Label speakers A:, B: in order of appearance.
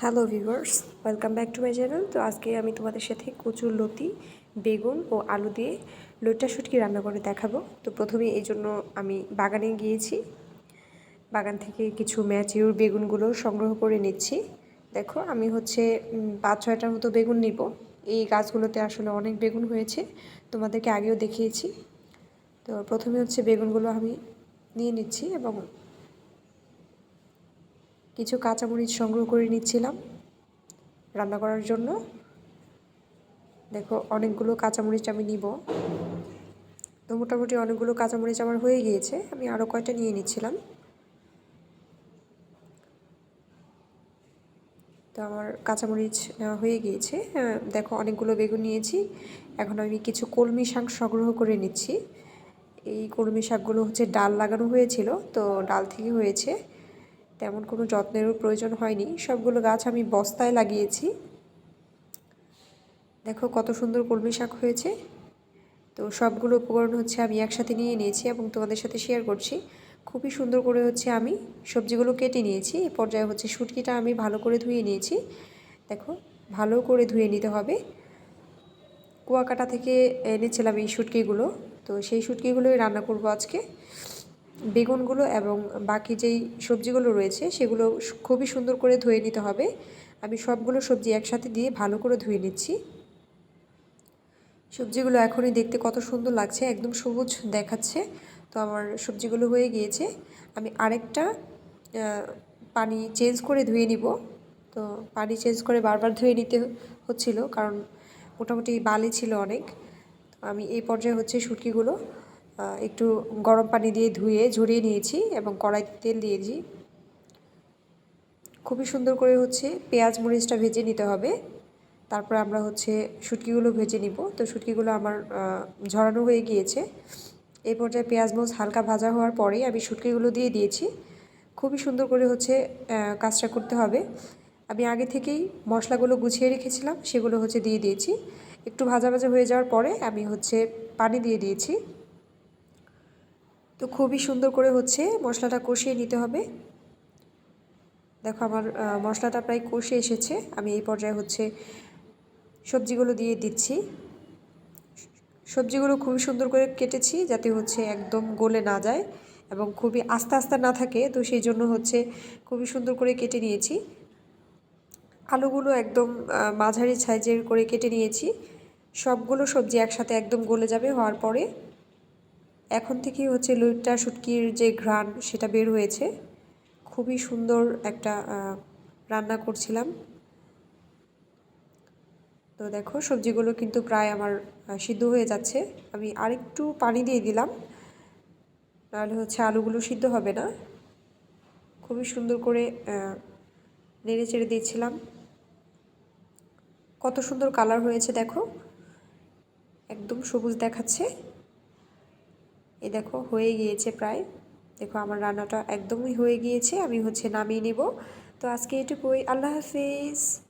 A: Hello viewers, welcome back to my channel. তো আজকে আমি তোমাদের সাথে কচুর লতি, বেগুন ও আলু দিয়ে লইটা শুটকি রান্না করে দেখাবো। তো প্রথমে এই জন্য আমি বাগানে গিয়েছি। বাগান থেকে কিছু ম্যাচিউর বেগুনগুলো সংগ্রহ করে নিচ্ছি। দেখো, আমি হচ্ছে পাঁচ ছয়টার মতো বেগুন নিব। এই গাছগুলোতে আসলে অনেক বেগুন হয়েছে, তোমাদেরকে আগেও দেখিয়েছি। তো প্রথমে হচ্ছে বেগুনগুলো আমি নিয়ে নিচ্ছি এবং কিছু কাঁচামরিচ সংগ্রহ করে নিচ্ছিলাম রান্না করার জন্য। দেখো অনেকগুলো কাঁচামরিচ আমি নিব। তো মোটামুটি অনেকগুলো কাঁচামরিচ আমার হয়ে গিয়েছে আমি আরও কয়টা নিয়ে নিচ্ছিলাম। তো আমার কাঁচামরিচ নেওয়া হয়ে গিয়েছে। আহ, দেখো অনেকগুলো বেগুন নিয়েছি। এখন আমি কিছু কলমি শাক সংগ্রহ করে নিচ্ছি। এই কলমি শাকগুলো হচ্ছে ডাল লাগানো হয়েছিল তো ডাল থেকে হয়েছে। তেমন কোনো যত্নেরও প্রয়োজন হয়নি। সবগুলো গাছ আমি বস্তায় লাগিয়েছি। দেখো কত সুন্দর কলমি শাক হয়েছে। তো সবগুলো উপকরণ হচ্ছে আমি একসাথে নিয়ে নিয়েছি এবং তোমাদের সাথে শেয়ার করছি। খুবই সুন্দর করে হচ্ছে আমি সবজিগুলো কেটে নিয়েছি। এই পর্যায়ে হচ্ছে শুটকিটা আমি ভালো করে ধুয়ে নিয়েছি। দেখো, ভালো করে ধুয়ে নিতে হবে। কুয়াকাটা থেকে এনেছিলাম এই শুটকিগুলো। তো সেই শুটকিগুলোই রান্না করব আজকে। বেগুনগুলো এবং বাকি যেই সবজিগুলো রয়েছে সেগুলো খুবই সুন্দর করে ধুয়ে নিতে হবে। আমি সবগুলো সবজি একসাথে দিয়ে ভালো করে ধুয়ে নিচ্ছি। সবজিগুলো এখনই দেখতে কত সুন্দর লাগছে একদম সবুজ দেখাচ্ছে। তো আমার সবজিগুলো হয়ে গিয়েছে। আমি আরেকটা পানি চেঞ্জ করে ধুয়ে নিব। তো পানি চেঞ্জ করে বারবার ধুয়ে নিতে হচ্ছিল কারণ মোটামুটি বালি ছিল অনেক। আমি এই পর্যায়ে হচ্ছে শুটকিগুলো আহ, একটু গরম পানি দিয়ে ধুয়ে ঝরিয়ে নিয়েছি এবং কড়াইতে তেল দিয়েছি। খুবই সুন্দর করে হচ্ছে পেঁয়াজ মরিচটা ভেজে নিতে হবে। তারপর আমরা হচ্ছে শুটকিগুলো ভেজে নিব। তো শুটকিগুলো আমার ঝরানো হয়ে গিয়েছে। এই পর্যায়ে পেঁয়াজ মরিচ হালকা ভাজা হওয়ার পরেই আমি শুটকিগুলো দিয়ে দিয়েছি। খুবই সুন্দর করে হচ্ছে কাজটা করতে হবে। আমি আগে থেকেই মশলাগুলো গুছিয়ে রেখেছিলাম, সেগুলো হচ্ছে দিয়ে দিয়েছি। একটু ভাজা ভাজা হয়ে যাওয়ার পরে আমি হচ্ছে পানি দিয়ে দিয়েছি। তো খুবই সুন্দর করে হচ্ছে মশলাটা কষিয়ে নিতে হবে। দেখো আমার মশলাটা প্রায় কষে এসেছে। আমি এই পর্যায়ে হচ্ছে সবজিগুলো দিয়ে দিচ্ছি। সবজিগুলো খুবই সুন্দর করে কেটেছি যাতে হচ্ছে একদম গলে না যায় এবং খুবই আস্তে আস্তে না থাকে। তো সেই জন্য হচ্ছে খুবই সুন্দর করে কেটে নিয়েছি। আলুগুলো একদম মাঝারি সাইজের করে কেটে নিয়েছি। সবগুলো সবজি একসাথে একদম গলে যাবে হওয়ার পরে এখন থেকেই হচ্ছে লইট্টা শুটকির যে ঘ্রাণ সেটা বের হয়েছে। খুবই সুন্দর একটা রান্না করছিলাম। তো দেখো, সবজিগুলো কিন্তু প্রায় আমার সিদ্ধ হয়ে যাচ্ছে। আমি আরেকটু পানি দিয়ে দিলাম। নাহলে হচ্ছে আলুগুলো সিদ্ধ হবে না। খুবই সুন্দর করে নেড়ে চেড়ে দিয়েছিলাম কত সুন্দর কালার হয়েছে দেখো। একদম সবুজ দেখাচ্ছে। এই দেখো, হয়ে গিয়েছে প্রায়। দেখো, আমার রান্নাটা একদমই হয়ে গিয়েছে, আমি হচ্ছে নামিয়ে নেব। তো আজকে এটুকুই, আল্লাহ হাফিজ।